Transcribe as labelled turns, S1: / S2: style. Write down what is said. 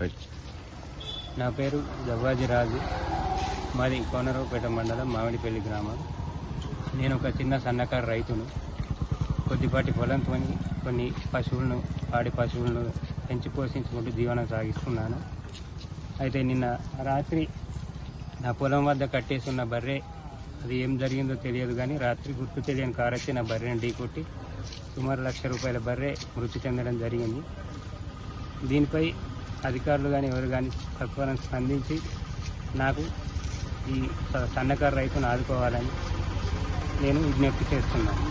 S1: Right
S2: నా పేరు జవ్వాజీ రాజు మాది కోనరావుపేట మండలం మామిడిపల్లి గ్రామం. నేను ఒక చిన్న సన్నకారు రైతును. కొద్దిపాటి పొలంతో కొన్ని పశువులను పాడి పశువులను పెంచి పోషించుకుంటూ జీవనం సాగిస్తున్నాను. అయితే నిన్న రాత్రి నా పొలం వద్ద కట్టేసి ఉన్న బర్రె అది ఏం జరిగిందో తెలియదు కానీ రాత్రి గుర్తు తెలియని కారు వచ్చి నా బర్రెని ఢీకొట్టి సుమారు లక్ష రూపాయల బర్రె మృతి చెందడం జరిగింది. దీనిపై అధికారులు కానీ ఎవరు కానీ సత్వరం స్పందించి నాకు ఈ సన్నకారు రైతును ఆదుకోవాలని నేను విజ్ఞప్తి చేస్తున్నాను.